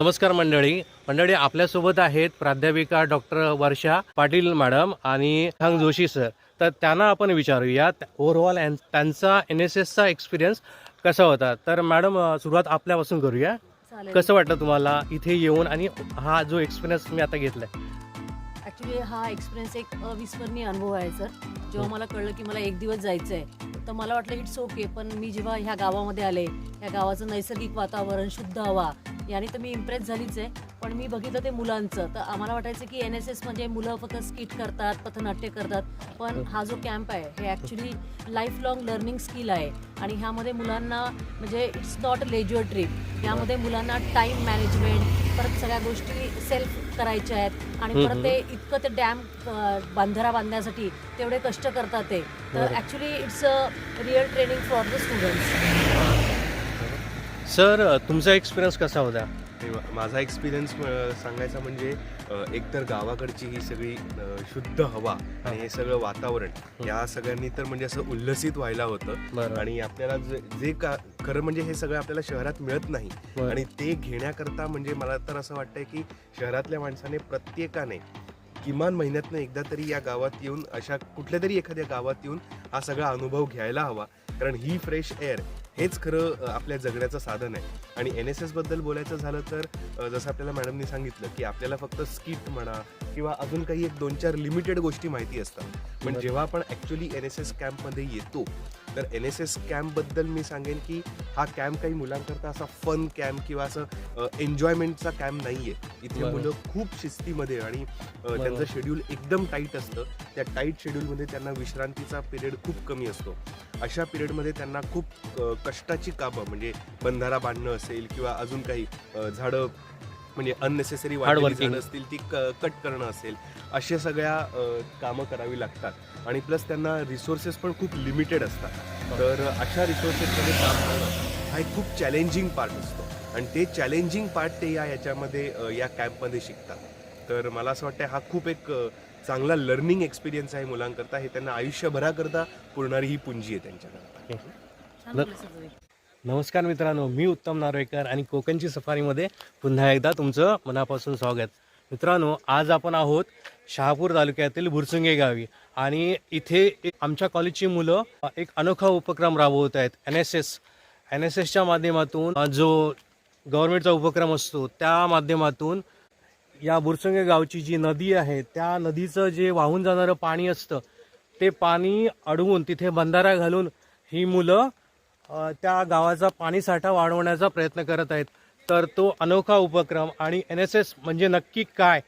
नमस्कार मंडळी. मंडळी आपल्यासोबत आहेत प्राध्यापिका डॉक्टर वर्षा पाटील मॅडम आणि हंग जोशी सर. तर त्यांना आपण विचारूया ओव्हरऑल त्यांचा एन एस एसचा एक्सपिरियन्स कसा होता? तर मॅडम सुरुवात आपल्यापासून करूया. कसं वाटलं तुम्हाला इथे येऊन आणि हा जो एक्सपिरियन्स मी आता घेतलाय? ॲक्च्युली हा एक्सपिरियन्स एक अविस्मरणीय अनुभव आहे सर जेव्हा मला कळलं की मला एक दिवस जायचं आहे तर मला वाटलं इट्स ओके पण मी जेव्हा ह्या गावामध्ये आले ह्या गावाचं नैसर्गिक वातावरण शुद्ध हवा याने तर मी इम्प्रेस झालीच आहे. पण मी बघितलं ते मुलांचं तर आम्हाला वाटायचं की एन एस एस म्हणजे मुलं फक्त स्किट करतात पथनाट्य करतात पण हा. जो कॅम्प आहे हे actually life long learning skill आहे. आणि ह्यामध्ये मुलांना म्हणजे it's not a leisure trip यामध्ये मुलांना टाईम मॅनेजमेंट परत सगळ्या गोष्टी सेल्फ करायच्या आहेत. आणि परत ते इतकं ते डॅम बांधारा बांधण्यासाठी तेवढे कष्ट करतात ते. तर. Actually it's a real training for the students sir तुमचा एक्सपिरियन्स कसा होता? माझा एक्सपिरियन्स सांगायचा म्हणजे एकतर गावाकडची ही सगळी शुद्ध हवा आणि हे सगळं वातावरण या सगळ्यांनी तर म्हणजे असं उल्लसित व्हायला होतं. आणि आपल्याला जे का खरं म्हणजे हे सगळं आपल्याला शहरात मिळत नाही. आणि ते घेण्याकरता म्हणजे मला तर असं वाटतंय की शहरातल्या माणसाने प्रत्येकाने किमान महिन्यातनं एकदा तरी या गावात येऊन अशा कुठल्या तरी एखाद्या गावात येऊन हा सगळा अनुभव घ्यायला हवा. कारण ही फ्रेश एअर हेच खरं आपल्या जगण्याचं साधन आहे. आणि एन एस एसबद्दल बोलायचं झालं तर जसं आपल्याला मॅडमनी सांगितलं की आपल्याला फक्त स्किट म्हणा किंवा अजून काही एक दोन चार लिमिटेड गोष्टी माहिती असतात. पण. जेव्हा आपण ॲक्च्युली एन एस एस कॅम्पमध्ये येतो तर एन एस एस कॅम्पबद्दल मी सांगेन की हा कॅम्प काही मुलांकरता असा फन कॅम्प किंवा असं एन्जॉयमेंटचा कॅम्प नाही आहे इथे. मुलं खूप शिस्तीमध्ये आणि. त्यांचं शेड्यूल एकदम टाईट असतं त्या टाईट शेड्यूलमध्ये त्यांना विश्रांतीचा पिरियड खूप कमी असतो अशा पिरियडमध्ये त्यांना खूप कष्टाची कामं म्हणजे बंधारा बांधणं असेल किंवा अजून काही झाडं म्हणजे अननेसेसरी. झाडं असतील ती कट करणं असेल अशा सगळ्या कामं करावी लागतात. आणि प्लस त्यांना रिसोर्सेस पण खूप लिमिटेड असतात. तर अशा रिसोर्सेसमध्ये काम करणं हा एक खूप चॅलेंजिंग पार्ट असतो. आणि ते चॅलेंजिंग पार्ट ते या याच्यामध्ये या कॅम्पमध्ये शिकतात. तर मला असं वाटतं हा खूप एक चांगला लर्निंग एक्सपिरियन्स आहे मुलांकरता. हे त्यांना आयुष्यभराकरता पुरणारी ही पुंजी आहे त्यांच्याकरता. नमस्कार मित्रांनो मी उत्तम नार्वेकर आणि कोकणची सफारीमध्ये पुन्हा एकदा तुमचं मनापासून स्वागत. मित्रांनो आज आपण आहोत शहापूर तालुक्यातील बुरसुंगे गावी आणि इथे आमच्या कॉलेजची मुलं एक अनोखा उपक्रम राबवत आहेत N S S N S एसच्या माध्यमातून जो गव्हर्नमेंटचा उपक्रम असतो त्या माध्यमातून या बुरसुंगे गावची जी नदी आहे त्या नदीचं जे वाहून जाणारं पाणी असतं ते पाणी अडवून तिथे बंधारा घालून ही मुलं त्या गावाचा पाणीसाठा वाढवण्याचा प्रयत्न करत आहेत. तर तो अनोखा उपक्रम आणि एन एस एस म्हणजे नक्की काय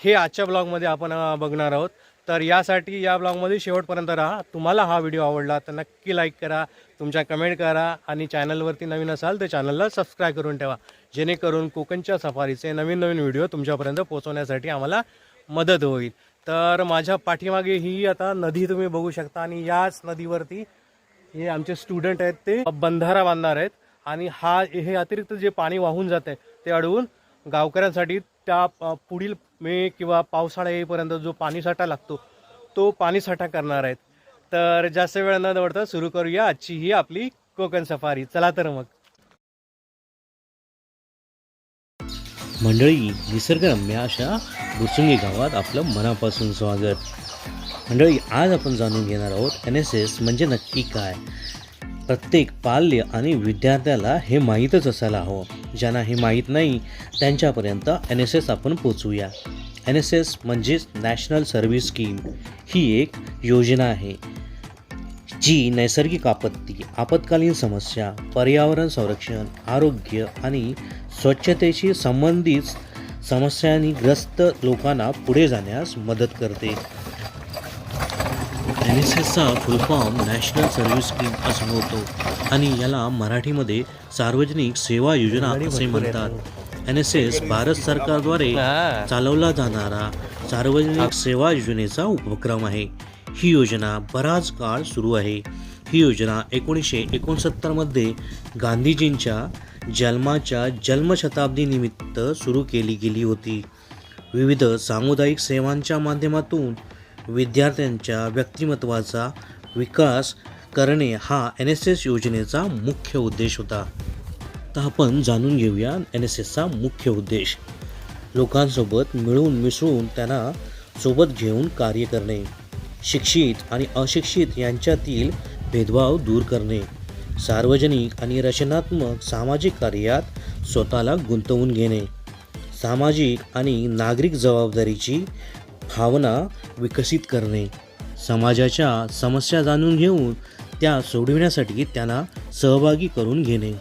हे आजच्या ब्लॉगमध्ये आपण बघणार आहोत. तर यासाठी या ब्लॉगमध्ये शेवटपर्यंत राहा. तुम्हाला हा व्हिडिओ आवडला तर नक्की लाईक करा तुमच्या कमेंट करा आणि चॅनलवरती नवीन असाल तर चॅनलला सबस्क्राईब करून ठेवा. जेणेकरून कोकणच्या सफारीचे नवीन नवीन व्हिडिओ तुमच्यापर्यंत पोहोचवण्यासाठी आम्हाला मदत होईल. तर माझ्या पाठीमागे ही आता नदी तुम्ही बघू शकता आणि याच नदीवरती हे आमचे स्टुडंट आहेत ते. बंधारा बांधणार आहेत. आणि हा हे अतिरिक्त जे पाणी वाहून जात आहे ते अडवून गावकऱ्यांसाठी त्या पुढील मे किंवा पावसाळा येईपर्यंत जो पाणीसाठा लागतो तो पाणीसाठा करणार आहेत. तर जास्त वेळ न दवडता सुरू करूया आजची ही आपली कोकण सफारी. चला तर मग. मंडळी निसर्गरम्य अशा भुसुंगी गावात आपलं मनापासून स्वागत. मंडळी आज आपण जाणून घेणार आहोत एन एस एस म्हणजे नक्की काय? प्रत्येक पाल्य आणि विद्यार्थ्याला हे माहीतच असायला हवं. ज्यांना हे माहीत नाही त्यांच्यापर्यंत एन एस एस आपण पोचवूया एन एस एस म्हणजेच नॅशनल सर्व्हिस स्कीम. ही एक योजना आहे जी नैसर्गिक आपत्ती आपत्कालीन समस्या पर्यावरण संरक्षण आरोग्य आणि स्वच्छतेशी संबंधित समस्यांनी ग्रस्त लोकांना पुढे जाण्यास मदत करते. N S एसचा full form national service scheme असा होतो. आणि याला मराठीमध्ये सार्वजनिक सेवा योजना असे म्हणतात. एन एस एस भारत सरकारद्वारे. चालवला जाणारा सार्वजनिक सेवा योजनेचा उपक्रम आहे. ही योजना बराच काळ सुरू आहे. ही योजना एकोणीसशे एकोणसत्तरमध्ये गांधीजींच्या जन्माच्या जन्मशताब्दीनिमित्त सुरू केली गेली होती. विविध सामुदायिक सेवांच्या माध्यमातून विद्यार्थ्यांच्या व्यक्तिमत्वाचा विकास करणे हा एन एस एस योजनेचा मुख्य उद्देश होता. तर आपण जाणून घेऊया एन एस एसचा मुख्य उद्देश. लोकांसोबत मिळून मिसळून त्यांना सोबत घेऊन कार्य करणे शिक्षित आणि अशिक्षित यांच्यातील भेदभाव दूर करणे सार्वजनिक आणि रचनात्मक सामाजिक कार्यात स्वतःला गुंतवून घेणे सामाजिक आणि नागरिक जबाबदारीची भावना विकसित करणे समाजाच्या समस्या जाणून घेऊन त्या सोडविण्यासाठी त्यांना सहभागी करून घेणे.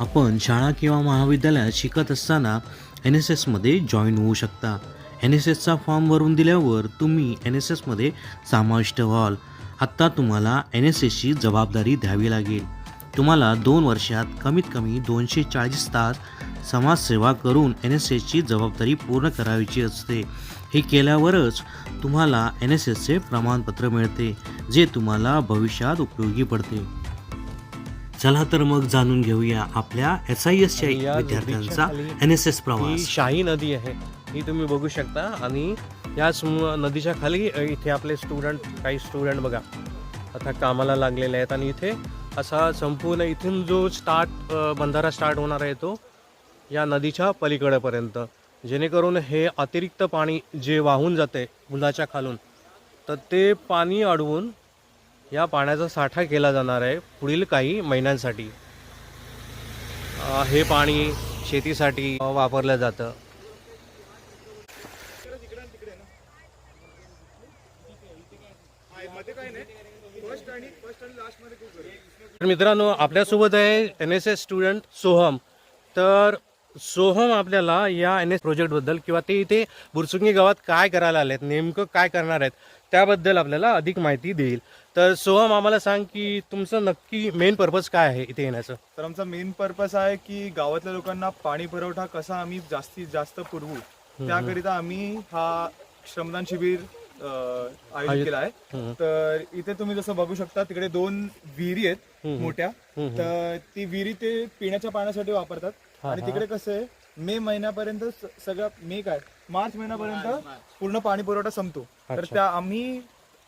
आपण शाळा किंवा महाविद्यालयात शिकत असताना एन एस एसमध्ये जॉईन होऊ शकता. एन एस एसचा फॉर्म भरून दिल्यावर तुम्ही एन एस एसमध्ये समाविष्ट व्हाल. आत्ता तुम्हाला एन एस एसची जबाबदारी द्यावी लागेल. तुम्हाला दोन वर्षात कमीत कमी दोनशे चाळीस तास समाजसेवा करून एन एस एसची जबाबदारी पूर्ण करायची असते. हे केल्यावरच तुम्हाला एन एस एसचे प्रमाणपत्र मिळते जे तुम्हाला भविष्यात उपयोगी पडते. चला तर मग जाणून घेऊया आपल्या एस आय एसच्या आणि या विद्यार्थ्यांचा एन एस एस ही प्रवास. शाही नदी आहे. ही तुम्ही बघू शकता आणि या सम- नदीच्या खाली इथे आपले स्टुडंट काही स्टुडंट बघा. आता कामाला लागलेले आहेत आणि इथे असा संपूर्ण इथून जो स्टार्ट बंधारा स्टार्ट होणार आहे तो या नदीच्या पलीकडेपर्यंत. जेणेकरून हे अतिरिक्त पाणी जे वाहून जाते पुलाच्या खालून तर ते पाणी अडवून या पाण्याचा साठा केला जाणार आहे पुढील काही महिन्यांसाठी. हे पाणी शेतीसाठी वापरलं जातं. तर मित्रांनो आपल्यासोबत आहे N S S student Soham. तर सोहम आपल्याला या एन एस प्रोजेक्टबद्दल किंवा ते इथे बुरसुंगी गावात काय करायला आलेत नेमकं काय करणार आहेत त्याबद्दल आपल्याला अधिक माहिती देईल. तर सोहम आम्हाला सांग की तुमचं नक्की मेन पर्पज काय आहे इथे येण्याचं? तर आमचा मेन पर्पज आहे की गावातल्या लोकांना पाणी पुरवठा कसा आम्ही जास्तीत जास्त पुरवू त्याकरिता आम्ही हा श्रमदान शिबिर आयोजित केला आहे. तर इथे तुम्ही जसं बघू शकता तिकडे दोन विहिरी आहेत. मोठ्या. तर ती विहिरी ते पिण्याच्या पाण्यासाठी वापरतात. आणि हा. तिकडे कसं आहे मे महिन्यापर्यंत सगळं मे काय मार्च महिन्यापर्यंत पूर्ण पाणी पुरवठा संपतो तर. त्या आम्ही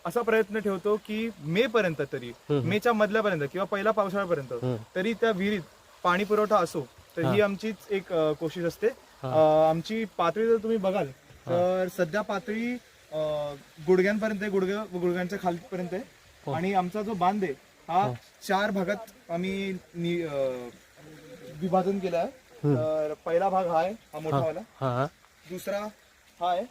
असा प्रयत्न ठेवतो की मे पर्यंत तरी. मेच्या मधल्यापर्यंत किंवा पहिल्या पावसाळ्यापर्यंत. तरी त्या विहिरीत पाणी पुरवठा असो तर ही हा. आमचीच एक कोशिश असते हा. आमची पातळी जर तुम्ही बघाल तर सध्या पातळी गुडघ्यांपर्यंत आहे गुडघ्या गुडघ्यांच्या खालपर्यंत आहे हो. आणि आमचा जो बांध आहे हा चार भागात आम्ही विभाजन केलं आहे तर पहिला भाग हा आहे हा मोठा वाला. हां. दुसरा हा आहे.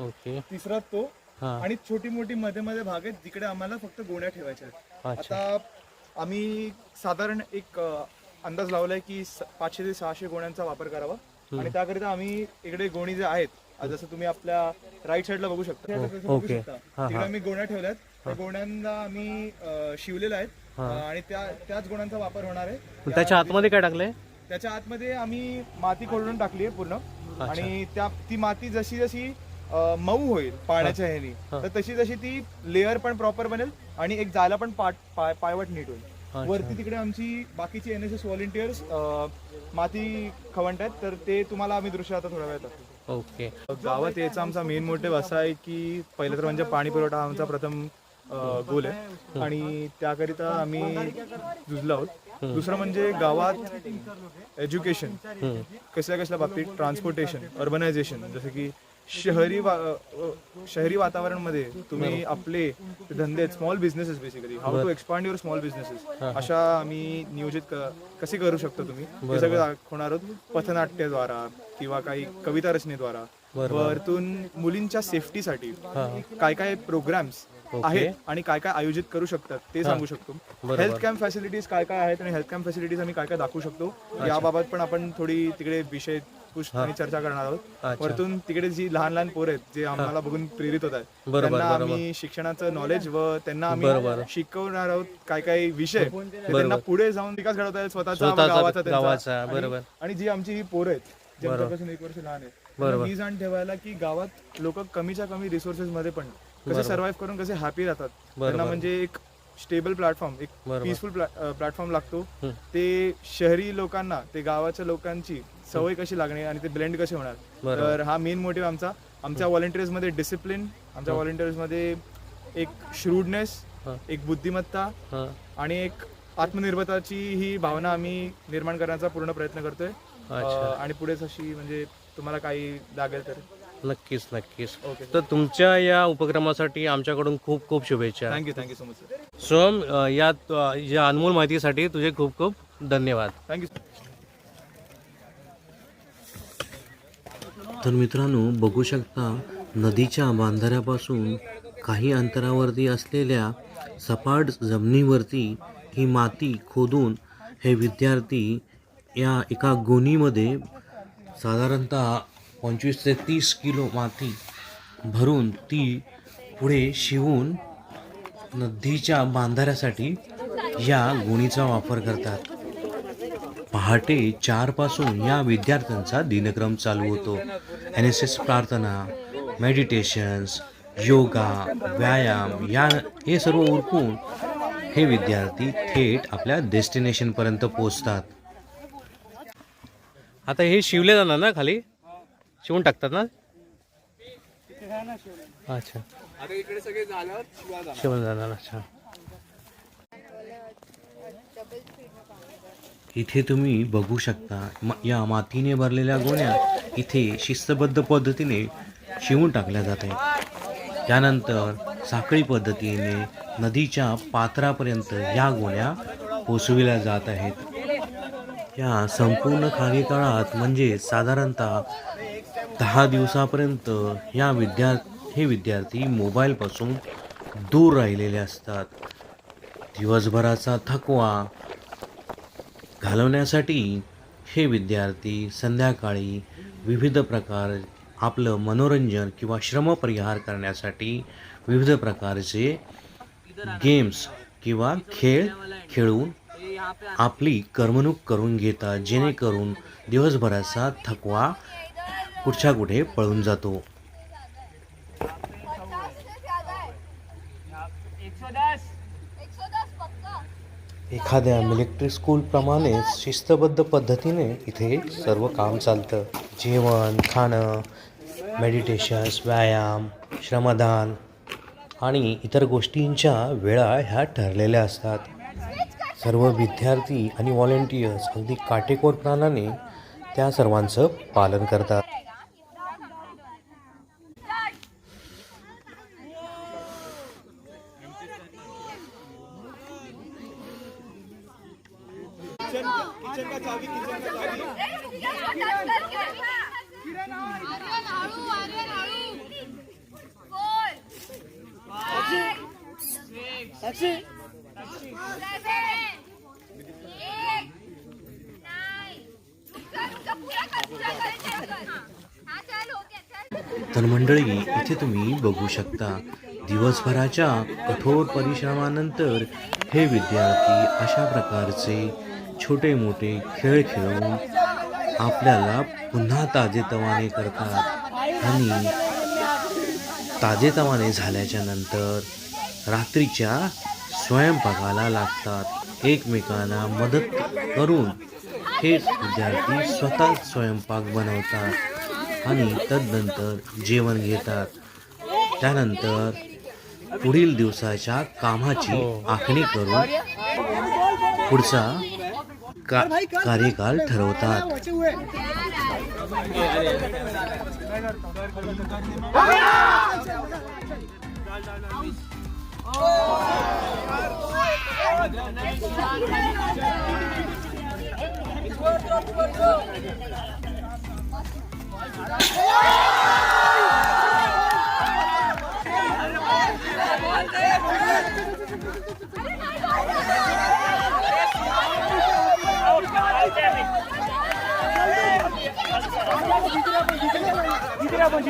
ओके. तिसरा तो. हां. आणि छोटी मोठी मध्ये मध्ये भाग आहेत जिकडे आम्हाला फक्त गोण्या ठेवायच्या आहेत. अच्छा. आता आम्ही साधारण एक अ, अंदाज लावलाय की स- पाचशे ते सहाशे गोण्यांचा वापर करावा. आणि त्याकरिता आम्ही इकडे गोणी जे आहेत जसं तुम्ही आपल्या राईट साईडला बघू शकता. तसं बघू ओके. शकता. हा, तिकडे हा. आम्ही गोण्या ठेवल्यात. त्या गोण्यांना आम्ही अ, शिवलेल्या आहेत. हा. आणि त्या त्याच गोण्यांचा वापर होणार आहे. मग त्याच्या आतमध्ये काय टाकलंय? त्याच्या आतमध्ये आम्ही माती खोडून टाकली आहे पूर्ण आणि त्या ती माती जशी जशी अ, मऊ होईल पाण्याच्या ह्यानी हा. तर तशी तशी ती लेअर पण प्रॉपर बनेल आणि एक जायला पण पाट पाय- पायवट नीट होईल. वरती तिकडे आमची बाकीची एन एस एस व्हॉलेंटियर्स माती खवणत आहेत तर ते तुम्हाला आम्ही दृश्य आता थोड्या वेळात दाखवू. ओके गावात यायचा आमचा मेन मोटिव्ह असा आहे की पहिलं तर म्हणजे पाणी पुरवठा हा आमचा प्रथम गोल आहे. आणि त्याकरिता आम्ही जुजलो आहोत. दुसरं म्हणजे गावात एज्युकेशन. कसल्या कसल्या बाबतीत? Transportation urbanisation. जसं की शहरी वा- शहरी वातावरणमध्ये तुम्ही आपले धंदे small businesses basically how to expand your small businesses अशा आम्ही नियोजित कसे करू शकतो तुम्ही? हे सगळं दाखवणार आहोत पथनाट्याद्वारा किंवा काही कविता रचनेद्वारा. वरतून मुलींच्या सेफ्टीसाठी काय काय प्रोग्राम्स आहेत आणि काय काय आयोजित करू शकतात ते सांगू शकतो. हेल्थ कॅम्प फॅसिलिटीज काय काय आहेत आणि हेल्थ कॅम्प फॅसिलिटीज आम्ही काय काय दाखवू शकतो याबाबत पण आपण थोडी तिकडे विषय आणि चर्चा करणार आहोत. वरतून तिकडे जी लहान लहान पोर आहेत जे आम्हाला बघून प्रेरित होत आहेत त्यांना. आम्ही शिक्षणाचं नॉलेज व त्यांना. आम्ही शिकवणार आहोत काय काय विषय. ते त्यांना पुढे जाऊन विकास घडवत आहेत स्वतःचा गावाचा बरोबर. आणि जी आमची ही पोरं आहेत जे आमच्यापासून एक वर्ष लहान आहेत ही जाण ठेवायला की गावात लोक कमीच्या कमी रिसोर्सेस मध्ये पण कसे सर्व्हाइव्ह करून कसे हॅपी राहतात. त्यांना म्हणजे एक स्टेबल प्लॅटफॉर्म एक पीसफुल प्लॅटफॉर्म लागतो. ते शहरी लोकांना ते गावाच्या लोकांची सवय कशी लागणे आणि ते ब्लेंड कसे होणार? तर हा मेन मोटिव्ह आमचा. आमच्या व्हॉलेंटियर्समध्ये डिसिप्लिन आमच्या व्हॉलेंटियर्समध्ये एक श्रूडनेस एक बुद्धिमत्ता आणि एक आत्मनिर्भरताची ही भावना आम्ही निर्माण करण्याचा पूर्ण प्रयत्न करतोय. आणि पुढेच अशी म्हणजे तुम्हाला काही लागेल तर. नक्कीच नक्कीच. ओके तर तुमच्या या उपक्रमासाठी आमच्याकडून खूप खूप शुभेच्छा. Thank you thank you so much sir अ, या अ, या अनमोल माहितीसाठी तुझे खूप खूप धन्यवाद. थँक्यू तर मित्रांनो बघू शकता नदीच्या बांधाऱ्यापासून काही अंतरावरती असलेल्या सपाट जमिनीवरती ही माती खोदून हे विद्यार्थी या एका गोणीमध्ये साधारणतः पंचवीस ते तीस किलो माती भरून ती पुढे शिवून नदीच्या बांधाऱ्यासाठी या गोणीचा वापर करतात. पहाटे चारपासून या विद्यार्थ्यांचा दिनक्रम चालू होतो. एन एस एस प्रार्थना मेडिटेशन्स योगा व्यायाम या हे सर्व उरकून हे विद्यार्थी थेट आपल्या डेस्टिनेशनपर्यंत पोचतात आता हे शिवले जाणार ना खाली? शिवून टाकतात ना? अच्छा. शिवून जाणार अच्छा. इथे तुम्ही बघू शकता या मातीने भरलेल्या गोण्या इथे शिस्तबद्ध पद्धतीने शिवून टाकल्या जात आहेत. त्यानंतर साखळी पद्धतीने नदीच्या पात्रापर्यंत या गोण्या पोचविल्या जात आहेत. या संपूर्ण कार्यकाळात म्हणजे साधारणतः दहा दिवसापर्यंत या विद्या हे विद्यार्थी मोबाईलपासून दूर राहिलेले असतात. दिवसभराचा थकवा घालवण्यासाठी हे विद्यार्थी संध्याकाळी विविध प्रकार आपलं मनोरंजन किंवा श्रमपरिहार करण्यासाठी विविध प्रकारचे गेम्स किंवा खेळ खेळून आपली करमणूक करून घेतात जेणेकरून दिवसभराचा थकवा कुठच्या कुठे पळून जातो. एखाद्या मिलिटरी स्कूलप्रमाणेच शिस्तबद्ध पद्धतीने इथे सर्व काम चालतं. जेवण खाणं मेडिटेशन्स व्यायाम श्रमदान आणि इतर गोष्टींच्या वेळा ह्या ठरलेल्या असतात. सर्व विद्यार्थी आणि व्हॉलेंटियर्स अगदी काटेकोरपणाने त्या सर्वांचं पालन करतात तर मंडळी इथे तुम्ही बघू शकता दिवसभराच्या कठोर परिश्रमानंतर हे विद्यार्थी अशा प्रकारचे छोटे मोठे खेळ खेळून आपल्याला पुन्हा ताजेतवाने करतात. आणि ताजेतवाने झाल्याच्यानंतर रात्रीच्या स्वयंपाकाला लागतात. एकमेकांना मदत करून हे विद्यार्थी स्वतः स्वयंपाक बनवतात आणि तदनंतर जेवण घेतात. त्यानंतर पुढील दिवसाच्या कामाची हो. आखणी करून पुढचा का कार्यकाल ठरवतात. हो. Yo,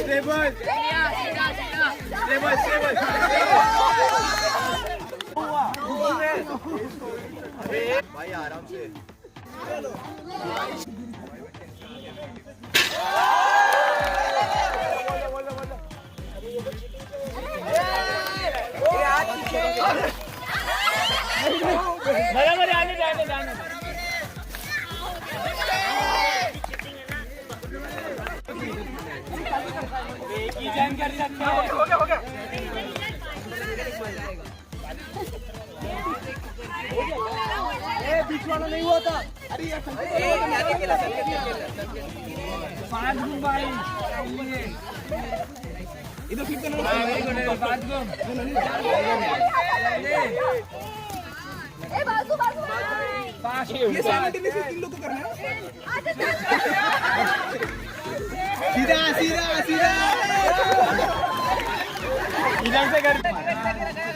stay boy. Yeah, stay boy, stay boy. भाई आराम से जानकारी हो गया हो गया वाला नहीं हुआ था। अरे इधर तो ये से तीन लोग तो करना है। सीधा सीधा सीधा। इधर से कर।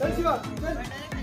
잠시만.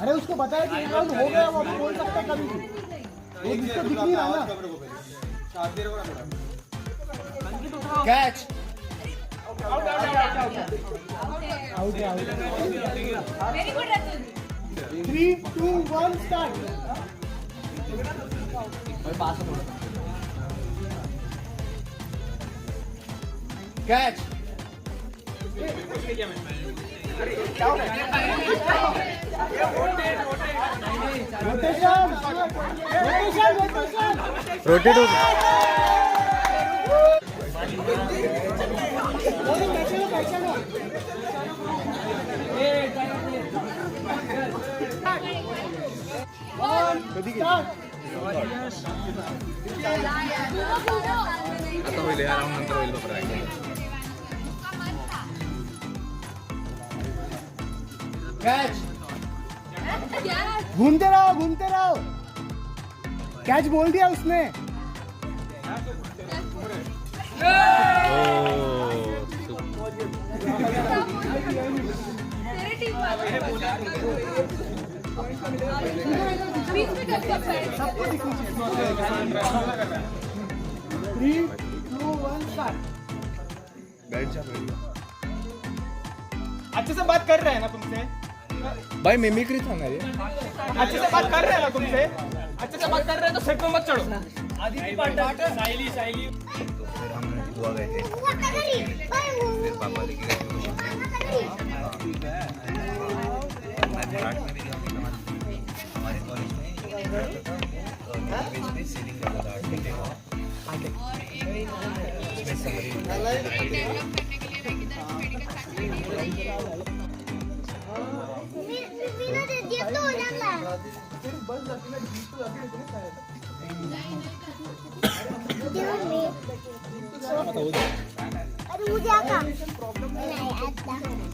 अरे उसको बताया कि आउट हो गया वो बोल सकता कभी वो जिसको दिख नहीं रहा ना। Catch out out out start catch rotation rotation rotation rotate होत नंतर होईल बघा कैच घूमते रहो घूमते रहो। कैच बोल दिया उसने। थ्री टू वन स्टार्ट अच्छे से बात कर रहे हैं ना तुमसे। भाई मिमिक्री था मेरे अच्छे से बात कर रहे हैं ना तुमसे? अच्छे से बात कर रहे हैं तो सेट में मत चढ़ो। अरे उद्या का नाही आता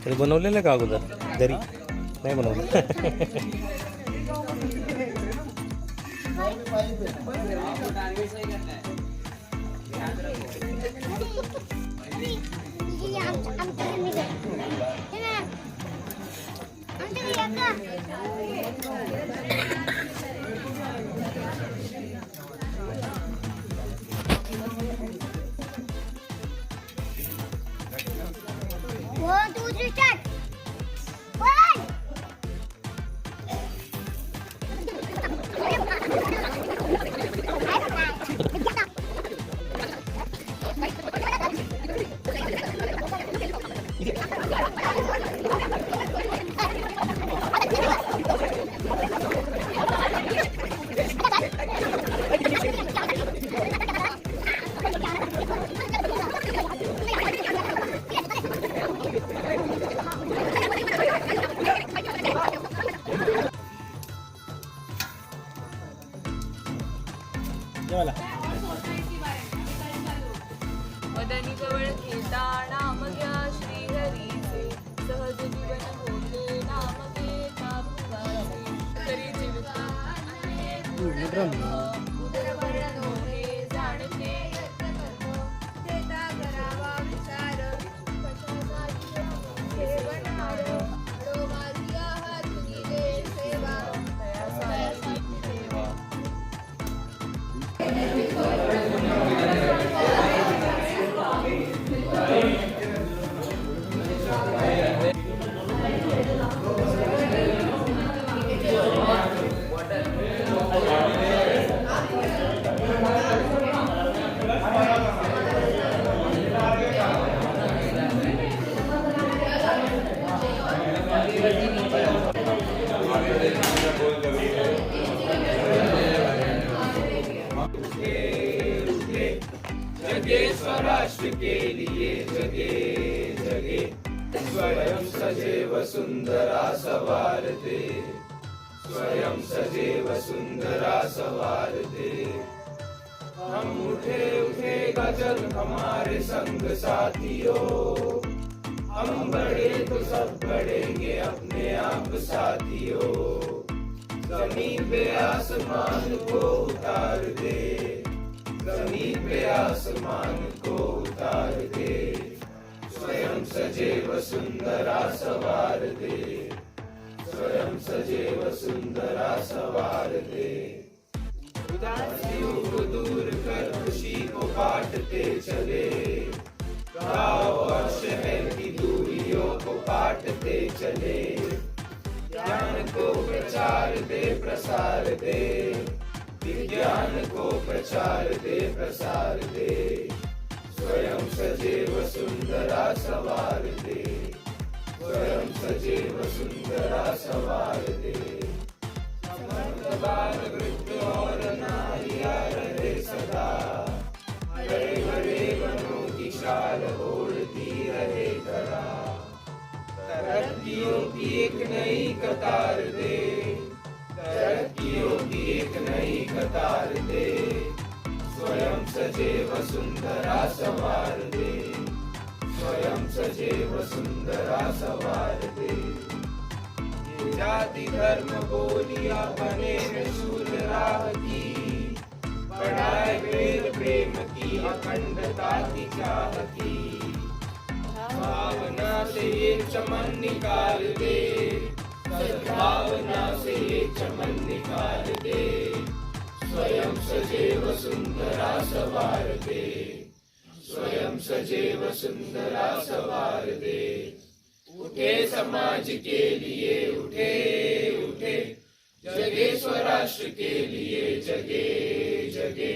तरी बनवलेलं का अगोदर घरी नाही बनवलं तुझी आमच्या आमच्याकडे निघा रहेगा जग हमारे संग साथियों। हम बड़े तो सब बढ़ेंगे अपने आप साथियों। ज़मीन पे आसमान को उतार दे। ज़मीन पे आसमान को उतार दे। स्वयं सजे व सुंदरा सवार दे। स्वयं सजे व सुंदरा सवार दे। उदासियों को दूर कर खुशी को बांटते चले गांव और शहर की दूरियों को बांटते चले ज्ञान को प्रचार दे प्रसार दे विज्ञान को प्रचार दे प्रसार दे स्वयं सजीव सुंदरा सवार दे स्वयं सजीव सुंदरा सवार दे। सजीव सुंदरा सवार दे उठे समाज के लिए उठे उठे। जगे स्वराष्ट्र के लिए जगे जगे।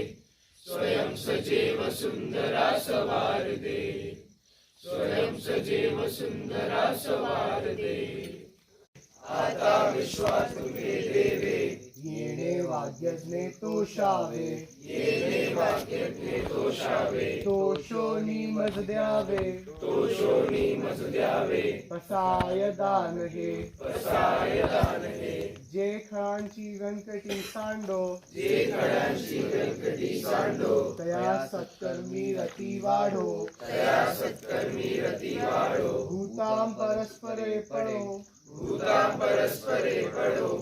स्वयं सजीव सुंदरा सवार दे स्वयं सजीव सुंदरा सवार दे आता विश्वास मेरे येणे वाद्यज्ञे तोषावे येणे वाद्यज्ञे तोषावे तोषोनी मज द्यावे. तोषोनी मज द्यावे. पसाय दान हे. पसाय दान हे. जे खळांची व्यंकटी सांडो. जे खळांची व्यंकटी सांडो. तया सत्कर्मी रती वाढो. तया सत्कर्मी रती वाढो. भूतां परस्परे पडो.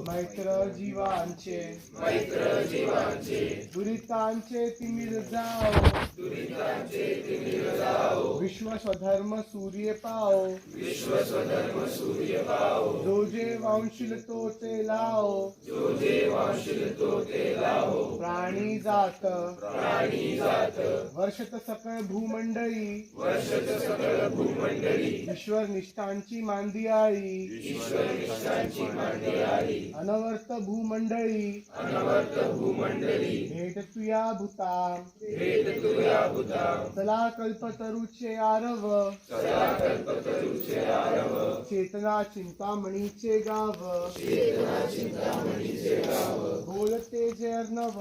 मैत्र जीवांचे मैत्र जीवांचे दुरितांचे तिमिर जाओ. दुरितांचे तिमिर जाओ. विश्व स्वधर्म सूर्य पाओ. विश्व स्वधर्म सूर्य पाओ. जो जे वांशिल तो ते लाओ. जो जे वांशिल तो ते लाओ. प्राणी जात. प्राणी जात. वर्षत सकळ भूमंडळी. वर्षत सकळ भूमंडळी. ईश्वर निष्ठांची मांदियाळी अनवर्त भूमंडळी अनवर्त भूमंडळी भेट हेतुया भूता चला कल्पतरुचे आरव चेतना चिंतामणीचे गाव बोलते जे अर्णव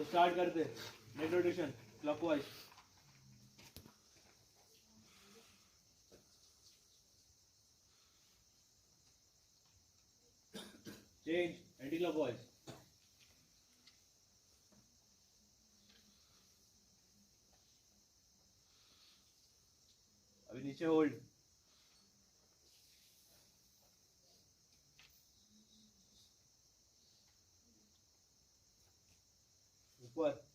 तो स्टार्ट करते net rotation clockwise change anti clockwise अभी नीचे hold what?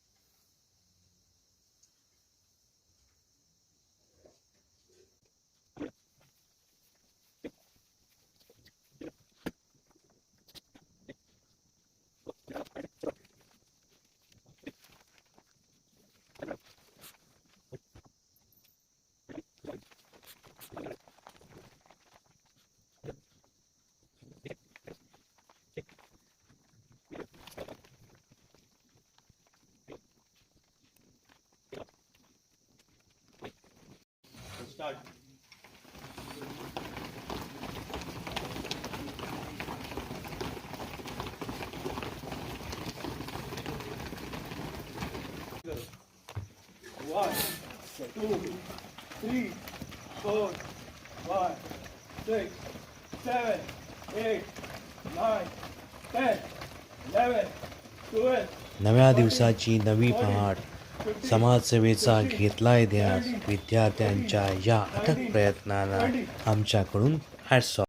Start One, two, three, four, five, six, seven, eight, nine, ten, eleven, twelve. नव्या दिवसाची नवी पहाट समाजसेवेचा घेतलाय ध्यास. विद्यार्थ्यांच्या या अथक प्रयत्नांना आमच्याकडून हॅट्स